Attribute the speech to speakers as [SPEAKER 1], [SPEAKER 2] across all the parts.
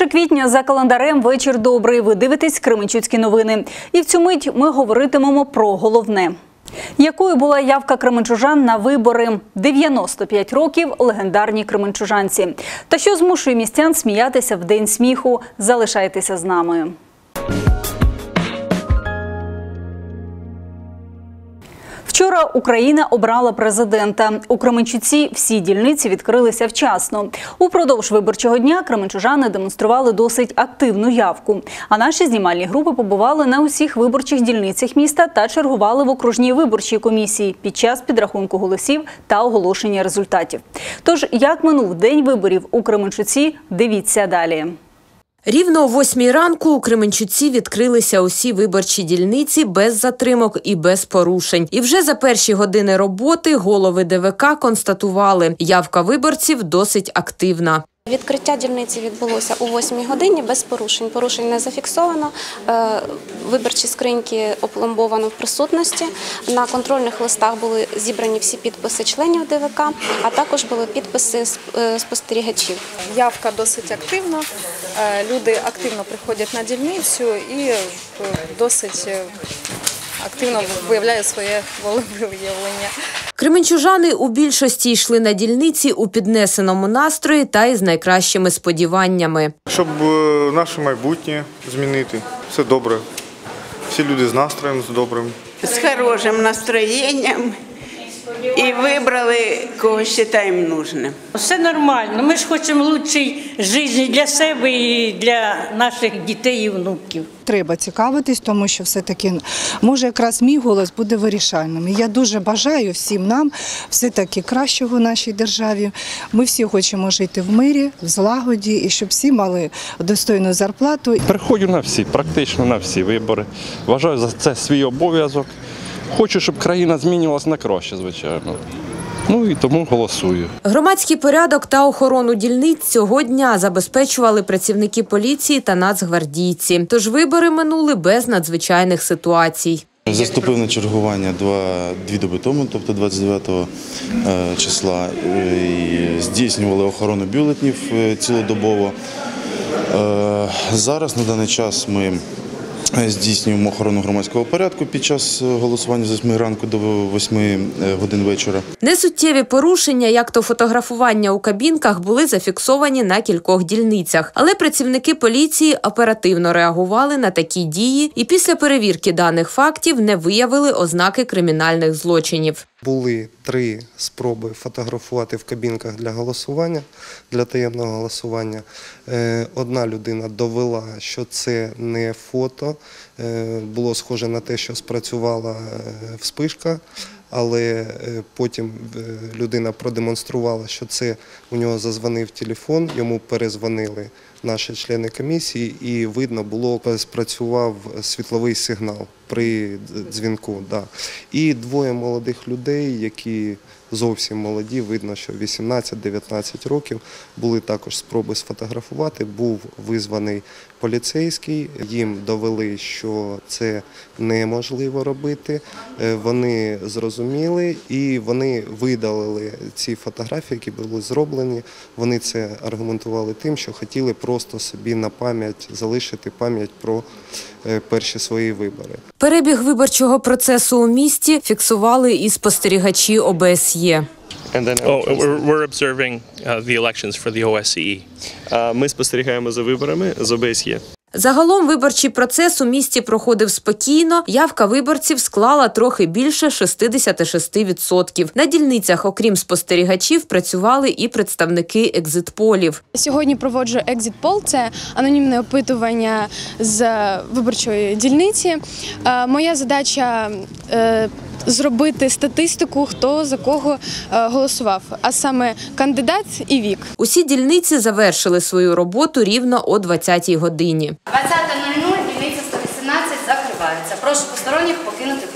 [SPEAKER 1] 1 квітня за календарем вечір добрий. Ви дивитесь Кременчуцькі новини. І в цю мить ми говоритимемо про головне. Якою була явка кременчужан на вибори 95 років легендарні кременчужанці? Та що змушує містян сміятися в день сміху? Залишайтеся з нами. Вчора Україна обрала президента. У Кременчуці всі дільниці відкрилися вчасно. Упродовж виборчого дня кременчужани демонстрували досить активну явку. А наші знімальні групи побували на усіх виборчих дільницях міста та чергували в окружній виборчій комісії під час підрахунку голосів та оголошення результатів. Тож, як минув день виборів у Кременчуці, дивіться далі.
[SPEAKER 2] Рівно о восьмій ранку у Кременчуці відкрилися усі виборчі дільниці без затримок і без порушень. І вже за перші години роботи голови ДВК констатували, явка виборців досить активна.
[SPEAKER 3] Відкриття дільниці відбулося у 8 годині без порушень. Порушень не зафіксовано. Е, Виборчі скриньки опломбовано в присутності. На контрольних листах були зібрані всі підписи членів ДВК, а також були підписи е, спостерігачів.
[SPEAKER 4] Явка досить активна. Е, Люди активно приходять на дільницю і е, досить е, активно виявляють своє волевиявлення.
[SPEAKER 2] Кременчужани у більшості йшли на дільниці у піднесеному настрої та із найкращими сподіваннями.
[SPEAKER 5] Щоб наше майбутнє змінити. Все добре. Всі люди з настроєм з добрим.
[SPEAKER 6] с хорошим настроением и выбрали, кого считаем нужным.
[SPEAKER 7] Все нормально. Ми ж хочемо лучшої життя для себе і для наших дітей і внуків.
[SPEAKER 8] Треба цікавитись, тому що все-таки може якраз мій голос буде вирішальним. І я дуже бажаю всім нам все-таки кращого в нашій державі. Ми всі хочемо жити в мирі, в злагоді, і щоб всі мали достойну зарплату.
[SPEAKER 9] Приходжу на всі, практично на всі вибори. Вважаю за це свій обов'язок. Хочу, щоб країна змінювалася на краще, звичайно. Ну і тому голосую.
[SPEAKER 2] Громадський порядок та охорону дільниць цього дня забезпечували працівники поліції та нацгвардійці. Тож вибори минули без надзвичайних ситуацій.
[SPEAKER 10] Заступив на чергування два, дві доби тому, тобто 29 е, числа, е, і здійснювали охорону бюлетнів е, цілодобово. Е, Зараз на даний час ми здійснюємо охорону громадського порядку під час е, голосування з 8 ранку до 8 е, годин вечора.
[SPEAKER 2] Несуттєві порушення, як то фотографування у кабінках, були зафіксовані на кількох дільницях. Але працівники поліції оперативно реагували на такі дії і після перевірки даних фактів не виявили ознаки кримінальних злочинів.
[SPEAKER 11] Були три спроби фотографувати в кабінках для голосування, для таємного голосування. Е, Одна людина довела, що це не фото. Е, Було схоже на те, що спрацювала е, вспишка, але потім людина продемонструвала, що це у нього зазвонив телефон, йому перезвонили наші члени комісії, і видно було, спрацював світловий сигнал при дзвінку. Да. І двоє молодих людей, які зовсім молоді, видно, що 18-19 років, були також спроби сфотографувати. Був визваний поліцейський, їм довели, що це неможливо робити. Е, Вони зрозуміли і вони видалили ці фотографії, які були зроблені. Вони це аргументували тим, що хотіли просто собі на пам'ять залишити пам'ять про е, перші свої вибори.
[SPEAKER 2] Перебіг виборчого процесу у місті фіксували і спостерігачі ОБСЄ.
[SPEAKER 12] Oh, we're, observing uh, the elections for the OSCE.
[SPEAKER 13] Ми спостерігаємо за виборами з ОБСЄ.
[SPEAKER 2] Загалом виборчий процес у місті проходив спокійно. Явка виборців склала трохи більше 66%. На дільницях, окрім спостерігачів, працювали і представники екзитполів.
[SPEAKER 14] Сьогодні проводжу екзит-пол, це анонімне опитування з виборчої дільниці. Е, Моя задача зробити статистику, хто за кого е, голосував, а саме кандидат і вік.
[SPEAKER 2] Усі дільниці завершили свою роботу рівно о 20-й годині.
[SPEAKER 15] 20.00 дільниця 118 закривається. Прошу посторонніх покинути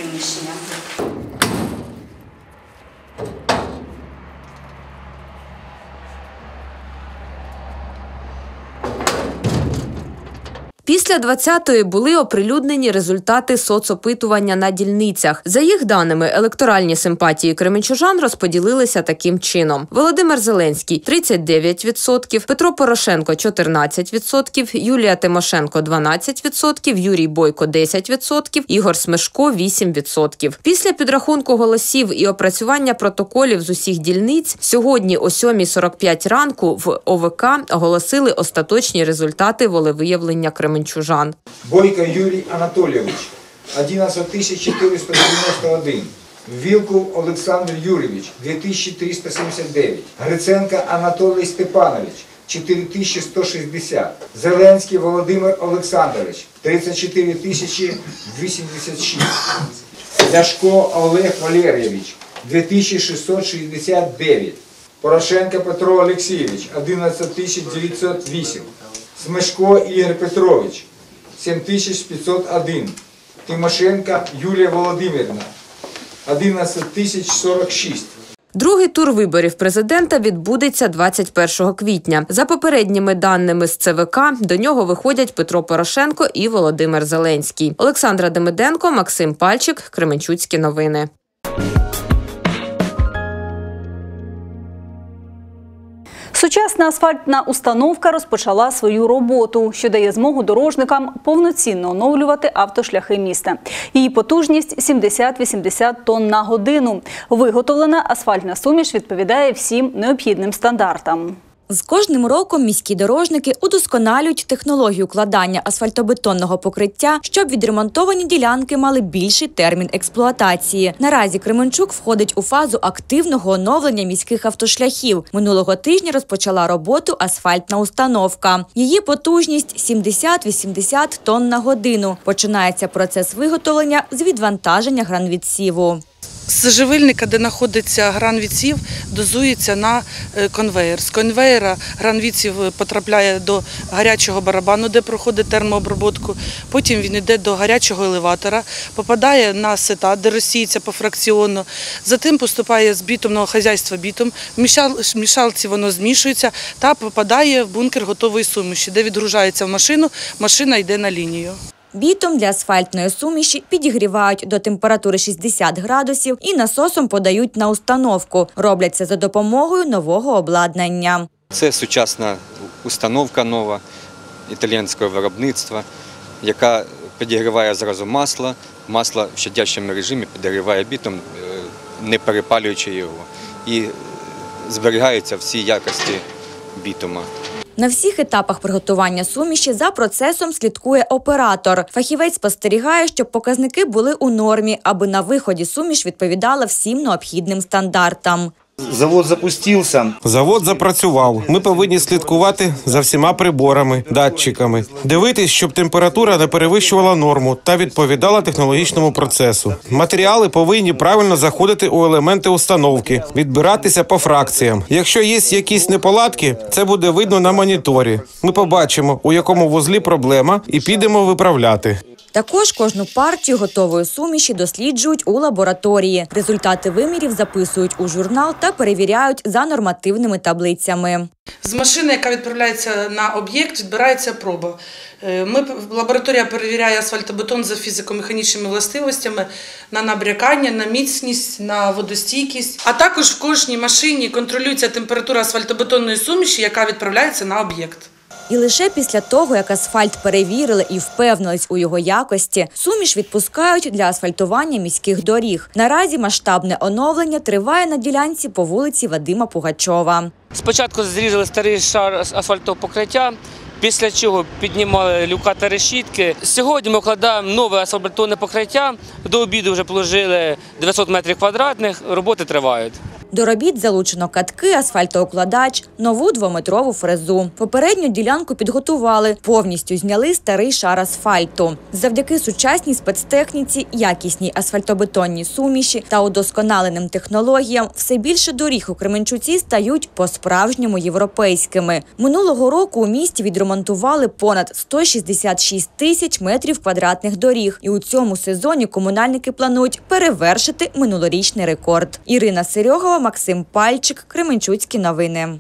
[SPEAKER 2] Після 20-ї були оприлюднені результати соцопитування на дільницях. За їх даними, електоральні симпатії кременчужан розподілилися таким чином: Володимир Зеленський 39%, Петро Порошенко 14%, Юлія Тимошенко 12%, Юрій Бойко 10%, Ігор Смешко 8%. Після підрахунку голосів і опрацювання протоколів з усіх дільниць сьогодні о 7.45 ранку в ОВК оголосили остаточні результати волевиявлення кременчужан.
[SPEAKER 16] Бойко Юрій Анатолійович 11491. Вілкул Олександр Юрійович 2379. Гриценко Анатолій Степанович 4160. Зеленський Володимир Олександрович 34086. Ляшко Олег Валерійович 2669. Порошенко Петро Олексійович 11908. Смешко Ігор Петрович 7501. Тимошенко Юлія Володимирівна 11046.
[SPEAKER 2] Другий тур виборів президента відбудеться 21 квітня. За попередніми даними з ЦВК, до нього виходять Петро Порошенко і Володимир Зеленський. Олександра Демиденко, Максим Пальчик, Кременчуцькі новини.
[SPEAKER 1] Сучасна асфальтна установка розпочала свою роботу, що дає змогу дорожникам повноцінно оновлювати автошляхи міста. Її потужність 70-80 тонн на годину. Виготовлена асфальтна суміш відповідає всім необхідним стандартам.
[SPEAKER 17] З кожним роком міські дорожники удосконалюють технологію укладання асфальтобетонного покриття, щоб відремонтовані ділянки мали більший термін експлуатації. Наразі Кременчук входить у фазу активного оновлення міських автошляхів. Минулого тижня розпочала роботу асфальтна установка. Її потужність 70-80 тонн на годину. Починається процес виготовлення з відвантаження гранвідсіву.
[SPEAKER 18] З живильника, де знаходиться гранвідсів, дозується на е, конвеєр. З конвеєра гранвідсів потрапляє до гарячого барабану, де проходить термообробку. Потім він йде до гарячого елеватора, попадає на сета, де розсіється по фракціону. Затим поступає з бітумного хазяйства бітум. В мішалці воно змішується та попадає в бункер готової суміші, де відгружається в машину, машина йде на лінію.
[SPEAKER 17] Бітом для асфальтної суміші підігрівають до температури 60 градусів і насосом подають на установку. Роблять це за допомогою нового обладнання.
[SPEAKER 19] Це сучасна установка нова італійського виробництва, яка підігріває зразу масло. Масло в щадящому режимі підігріває бітом, е, не перепалюючи його. І зберігаються всі якості бітума.
[SPEAKER 17] На всіх етапах приготування суміші за процесом слідкує оператор. Фахівець спостерігає, щоб показники були у нормі, аби на виході суміш відповідала всім необхідним стандартам.
[SPEAKER 20] Завод запустився.
[SPEAKER 21] Завод запрацював. Ми повинні слідкувати за всіма приборами, датчиками, дивитись, щоб температура не перевищувала норму та відповідала технологічному процесу. Матеріали повинні правильно заходити у елементи установки, відбиратися по фракціям. Якщо є якісь неполадки, це буде видно на моніторі. Ми побачимо, у якому вузлі проблема, і підемо виправляти.
[SPEAKER 17] Також кожну партію готової суміші досліджують у лабораторії. Результати вимірів записують у журнал та перевіряють за нормативними таблицями.
[SPEAKER 18] З машини, яка відправляється на об'єкт, відбирається проба. Е, Ми лабораторія перевіряє асфальтобетон за фізико-механічними властивостями на набрякання, на міцність, на водостійкість. А також в кожній машині контролюється температура асфальтобетонної суміші, яка відправляється на об'єкт.
[SPEAKER 17] І лише після того, як асфальт перевірили і впевнились у його якості, суміш відпускають для асфальтування міських доріг. Наразі масштабне оновлення триває на ділянці по вулиці Вадима Пугачова.
[SPEAKER 22] Спочатку зрізали старий шар асфальтового покриття, після чого піднімали люка та решітки. Сьогодні ми вкладаємо нове асфальтоване покриття. До обіду вже положили 900 метрів квадратних, роботи тривають.
[SPEAKER 17] До робіт залучено катки, асфальтоукладач, нову двометрову фрезу. Попередню ділянку підготували, повністю зняли старий шар асфальту. Завдяки сучасній спецтехніці, якісній асфальтобетонній суміші та удосконаленим технологіям все більше доріг у Кременчуці стають по-справжньому європейськими. Минулого року у місті відремонтували понад 166 тисяч метрів квадратних доріг. І у цьому сезоні комунальники планують перевершити минулорічний рекорд. Ірина Серьогова, Максим Пальчик, Кременчуцькі новини.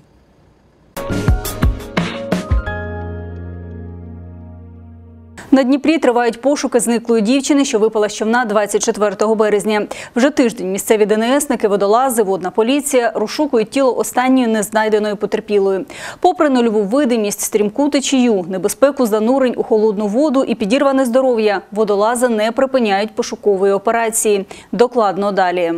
[SPEAKER 1] На Дніпрі тривають пошуки зниклої дівчини, що випала з човна 24 березня. Вже тиждень місцеві ДНСники, водолази, водна поліція розшукують тіло останньої незнайденої потерпілої. Попри нульову видимість, стрімку течію, небезпеку занурень у холодну воду і підірване здоров'я, водолази не припиняють пошукової операції. Докладно далі.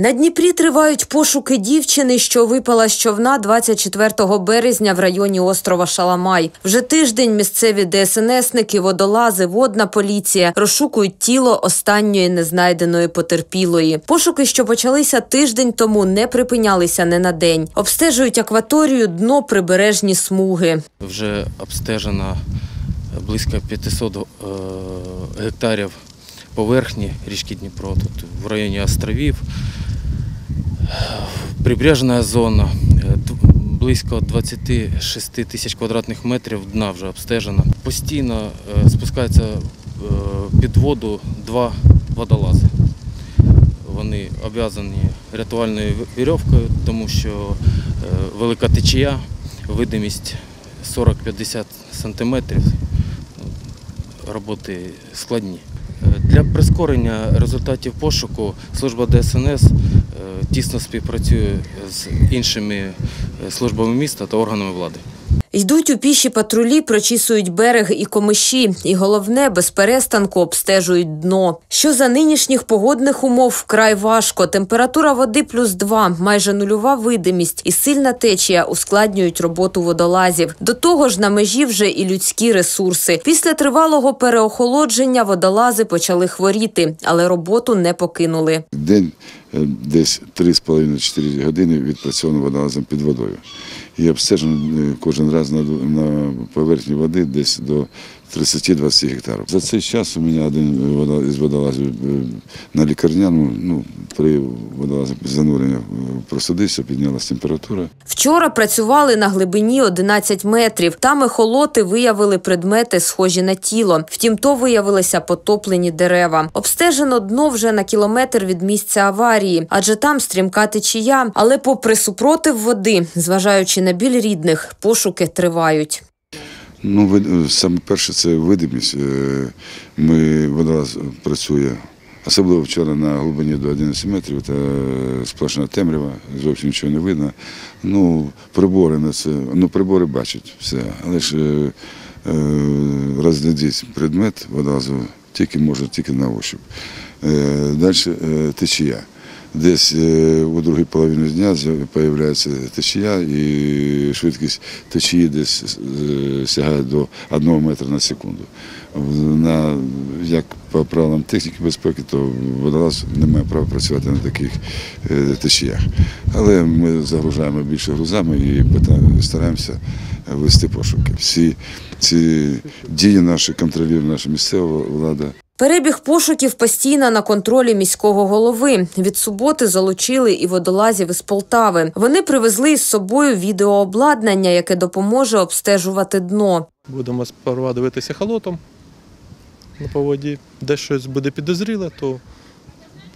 [SPEAKER 2] На Дніпрі тривають пошуки дівчини, що випала з човна 24 березня в районі острова Шаламай. Вже тиждень місцеві ДСНСники, водолази, водна поліція розшукують тіло останньої незнайденої потерпілої. Пошуки, що почалися тиждень тому, не припинялися не на день. Обстежують акваторію, дно прибережні смуги.
[SPEAKER 23] Вже обстежено близько 500 е, гектарів поверхні річки Дніпро, тут в районі островів. Прибережна зона, е, близько 26 тисяч квадратних метрів дна вже обстежено. Постійно е, спускаються е, під воду два водолази. Вони обв'язані рятувальною вірьовкою, тому що велика течія, видимість 40-50 сантиметрів. Роботи складні. Для прискорення результатів пошуку служба ДСНС тісно співпрацює з іншими е, службами міста та органами влади.
[SPEAKER 2] Йдуть у піші патрулі, прочісують берег і комиші, і головне, без перестанку обстежують дно. Що за нинішніх погодних умов вкрай важко. Температура води плюс 2, майже нульова видимість і сильна течія ускладнюють роботу водолазів. До того ж, на межі вже і людські ресурси. Після тривалого переохолодження водолази почали хворіти, але роботу не покинули.
[SPEAKER 24] День десь 3,5-4 години відпрацьовано водолазом під водою. І обстежено е, кожен раз на поверхні води десь до 30-20 гектарів. За цей час у мене один із водолазів е, на лікарняному, ну, при водолазі занурення е, просудився, піднялася температура.
[SPEAKER 2] Вчора працювали на глибині 11 метрів. Там ехолоти виявили предмети, схожі на тіло. Втім, то виявилися потоплені дерева. Обстежено дно вже на кілометр від місця аварії, адже там стрімка течія. Але попри супротив води, зважаючи на біль рідних, пошуки тривають.
[SPEAKER 24] Ну, саме перше це видимість. Е, Ми водолаз працює, особливо вчора на глибині до 11 метрів, та сплошна темрява, зовсім нічого не видно. Ну, прибори на це, ну, прибори бачать все, але ж е, е, розглядіть предмет водолазу тільки може тільки на ощуп. Е, Далі е, течія. Десь е, у другій половині дня з'являється течія і швидкість течії десь е, сягає до 1 метра на секунду. На, як по правилам техніки безпеки, то водолаз не має права працювати на таких е, течіях. Але ми загружаємо більше грузами і стараємося вести пошуки. Всі ці дії наші контролює наша місцева влада.
[SPEAKER 2] Перебіг пошуків постійно на контролі міського голови. Від суботи залучили і водолазів із Полтави. Вони привезли із собою відеообладнання, яке допоможе обстежувати дно.
[SPEAKER 25] Будемо сперва дивитися халотом на поводі. Де щось буде підозріле, то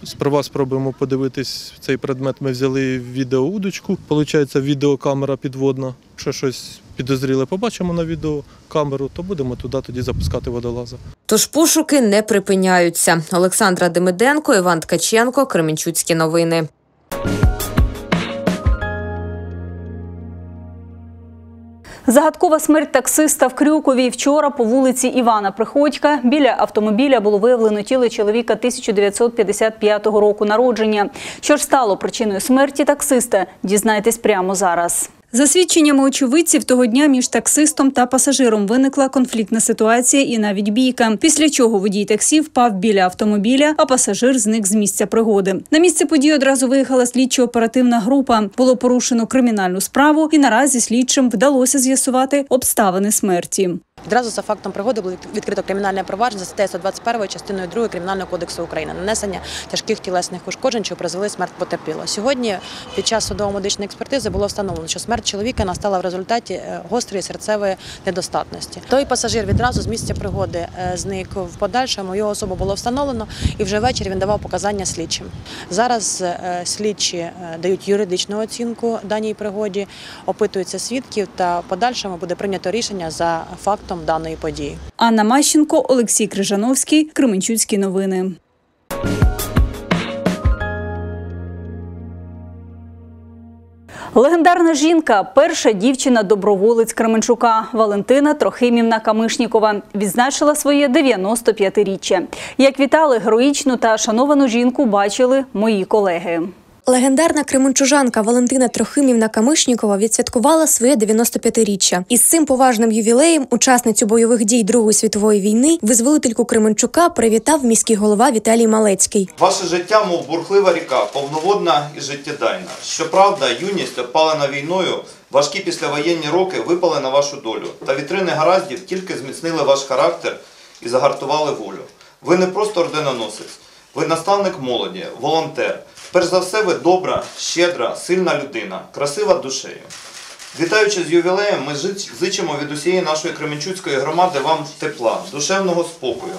[SPEAKER 25] сперва спробуємо подивитись цей предмет. Ми взяли відеоудочку. Получається відеокамера підводна. Якщо щось підозріле побачимо на відеокамеру, то будемо туди тоді запускати водолаза.
[SPEAKER 2] Тож пошуки не припиняються. Олександра Демиденко, Іван Ткаченко, Кременчуцькі новини.
[SPEAKER 1] Загадкова смерть таксиста в Крюкові вчора по вулиці Івана Приходька. Біля автомобіля було виявлено тіло чоловіка 1955 року народження. Що ж стало причиною смерті таксиста? Дізнайтесь прямо зараз. За свідченнями очевидців, того дня між таксистом та пасажиром виникла конфліктна ситуація і навіть бійка. Після чого водій таксі впав біля автомобіля, а пасажир зник з місця пригоди. На місце події одразу виїхала слідчо-оперативна група. Було порушено кримінальну справу, і наразі слідчим вдалося з'ясувати обставини смерті.
[SPEAKER 26] Відразу за фактом пригоди було відкрито кримінальне провадження за статтею 121 частиною 2 Кримінального кодексу України нанесення тяжких тілесних ушкоджень, що призвели смерть потерпілого. Сьогодні під час судово-медичної експертизи було встановлено, що смерть чоловіка настала в результаті е, гострої серцевої недостатності. Той пасажир відразу з місця пригоди е, зник в подальшому. Його особу було встановлено, і вже ввечері він давав показання слідчим. Зараз е, слідчі дають юридичну оцінку даній пригоді, опитуються свідків та в подальшому буде прийнято рішення за фактом фактом даної події.
[SPEAKER 1] Анна Мащенко, Олексій Крижановський, Кременчуцькі новини. Легендарна жінка, перша дівчина-доброволець Кременчука Валентина Трохимівна Камишнікова відзначила своє 95-річчя. Як вітали героїчну та шановану жінку, бачили мої колеги.
[SPEAKER 27] Легендарна кременчужанка Валентина Трохимівна Камишнікова відсвяткувала своє 95-річчя. Із цим поважним ювілеєм учасницю бойових дій Другої світової війни визволительку Кременчука привітав міський голова Віталій Малецький.
[SPEAKER 28] Ваше життя, мов бурхлива ріка, повноводна і життєдайна. Щоправда, юність, опалена війною, важкі післявоєнні роки випали на вашу долю. Та вітрини гараздів тільки зміцнили ваш характер і загартували волю. Ви не просто орденоносець, ви наставник молоді, волонтер. Перш за все, ви добра, щедра, сильна людина, красива душею. Вітаючи з ювілеєм, ми зичимо від усієї нашої Кременчуцької громади вам тепла, душевного спокою,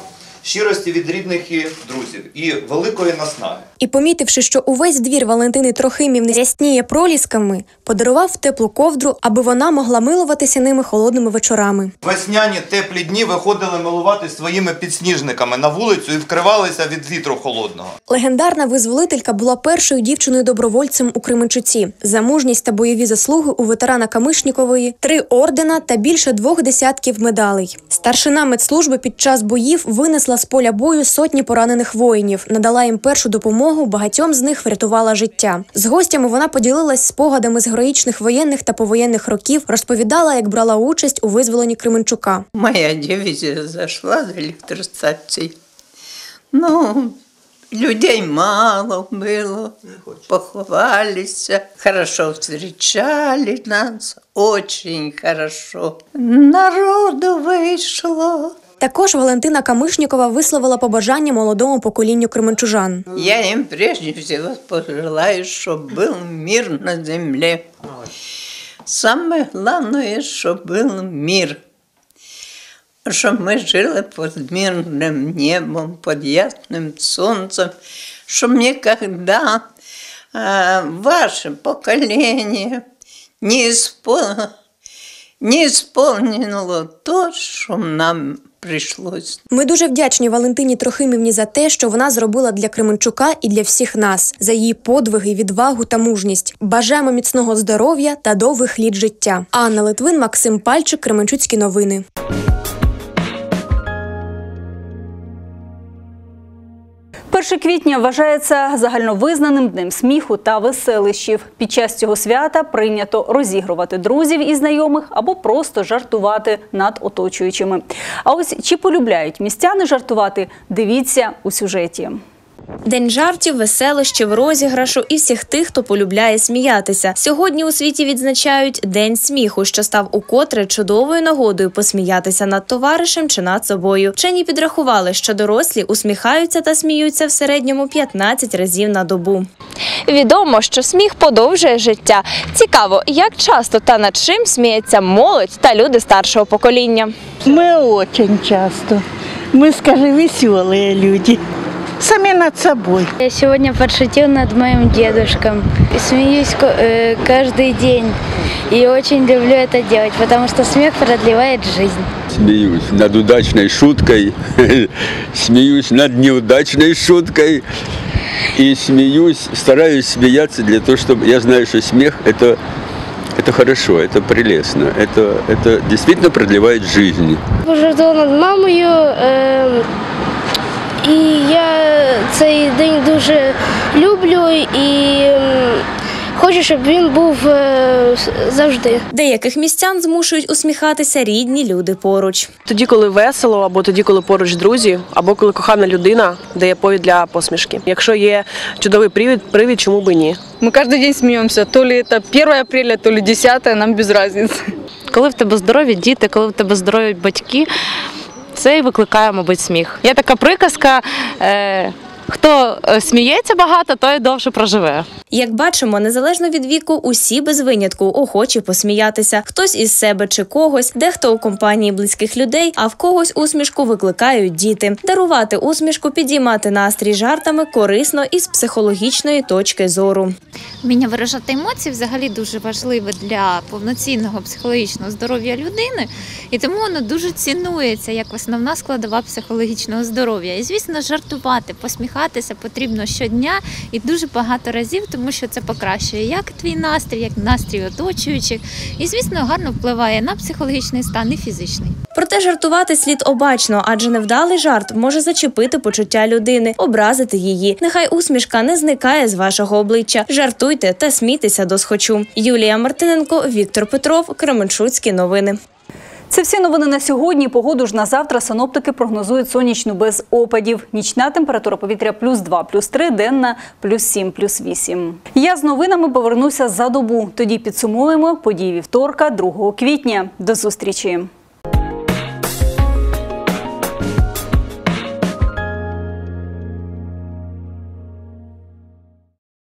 [SPEAKER 28] щирості від рідних і друзів і великої наснаги.
[SPEAKER 27] І помітивши, що увесь двір Валентини Трохимівни рясніє пролісками, подарував теплу ковдру, аби вона могла милуватися ними холодними вечорами.
[SPEAKER 28] Весняні теплі дні виходили милуватись своїми підсніжниками на вулицю і вкривалися від вітру холодного.
[SPEAKER 27] Легендарна визволителька була першою дівчиною-добровольцем у Кременчуці. За мужність та бойові заслуги у ветерана Камишнікової три ордена та більше двох десятків медалей. Старшина медслужби під час боїв винесла з поля бою сотні поранених воїнів, надала їм першу допомогу. Багатьом з них врятувала життя. З гостями вона поділилась спогадами з героїчних воєнних та повоєнних років, розповідала, як брала участь у визволенні Кременчука.
[SPEAKER 29] Моя дивизия зашла з електростанції. Ну, людей мало было, поховалися, хорошо встречали нас, очень хорошо. Народу вийшло.
[SPEAKER 27] Також Валентина Камишнікова висловила побажання молодому поколінню кременчужан.
[SPEAKER 29] Я им прежде всего пожелаю, чтобы был мир на земле. Самое главное, чтобы был мир. Щоб ми жили під мирним небом, під ясним сонцем, щоб ніколи а, ваше покоління не, испол... не исполнило то, що нам прийшлось.
[SPEAKER 27] Ми дуже вдячні Валентині Трохимівні за те, що вона зробила для Кременчука і для всіх нас, за її подвиги, відвагу та мужність. Бажаємо міцного здоров'я та довгих літ життя. Анна Литвин, Максим Пальчик, Кременчуцькі новини.
[SPEAKER 1] Перше квітня вважається загальновизнаним днем сміху та веселищів. Під час цього свята прийнято розігрувати друзів і знайомих або просто жартувати над оточуючими. А ось чи полюбляють містяни жартувати? Дивіться у сюжеті.
[SPEAKER 27] День жартів, веселощів, розіграшу і всіх тих, хто полюбляє сміятися. Сьогодні у світі відзначають День сміху, що став укотре чудовою нагодою посміятися над товаришем чи над собою. Вчені підрахували, що дорослі усміхаються та сміються в середньому 15 разів на добу.
[SPEAKER 30] Відомо, що сміх подовжує життя. Цікаво, як часто та над чим сміється молодь та люди старшого покоління.
[SPEAKER 31] Мы очень часто. Мы, скажи, веселые люди. Сами над собой.
[SPEAKER 32] Я сегодня подшутил над моим дедушком. Смеюсь э, каждый день. И очень люблю это делать, потому что смех продлевает жизнь.
[SPEAKER 33] Смеюсь над удачной шуткой, смеюсь над неудачной шуткой и смеюсь, стараюсь смеяться для того, чтобы я знаю, что смех это это хорошо, это прелестно, это, это действительно продлевает жизнь.
[SPEAKER 34] Пожартував над мамою. Е, і я цей день дуже люблю і м, хочу, щоб він був е, завжди.
[SPEAKER 27] Деяких містян змушують усміхатися рідні люди поруч.
[SPEAKER 35] Тоді, коли весело, або тоді, коли поруч друзі, або коли кохана людина дає повід для посмішки. Якщо є чудовий привід, привід, чому би ні?
[SPEAKER 36] Мы каждый день смеемся. То ли это 1 апреля, то ли 10, нам без разницы.
[SPEAKER 37] Коли в тебе здорові діти, коли в тебе здорові батьки, це і викликає, мабуть, сміх. Є така приказка. Е, Хто е, сміється багато, той довше проживе.
[SPEAKER 30] Як бачимо, незалежно від віку, усі без винятку охочі посміятися. Хтось із себе чи когось, дехто у компанії близьких людей, а в когось усмішку викликають діти. Дарувати усмішку, підіймати настрій жартами корисно і з психологічної точки зору.
[SPEAKER 38] Вміння виражати емоції взагалі дуже важливе для повноцінного психологічного здоров'я людини, і тому воно дуже цінується як основна складова психологічного здоров'я. І звісно, жартувати, посміхатися потрібно щодня і дуже багато разів, тому що це покращує як твій настрій, як настрій оточуючих, і звісно гарно впливає на психологічний стан і фізичний.
[SPEAKER 30] Проте жартувати слід обачно, адже невдалий жарт може зачепити почуття людини, образити її. Нехай усмішка не зникає з вашого обличчя. Жартуйте та смійтеся до схочу. Юлія Мартиненко, Віктор Петров, Кременчуцькі новини.
[SPEAKER 1] Це всі новини на сьогодні. Погоду ж на завтра синоптики прогнозують сонячну без опадів. Нічна температура повітря плюс 2, плюс 3, денна плюс 7, плюс 8. Я з новинами повернуся за добу. Тоді підсумуємо події вівторка, 2 квітня. До зустрічі.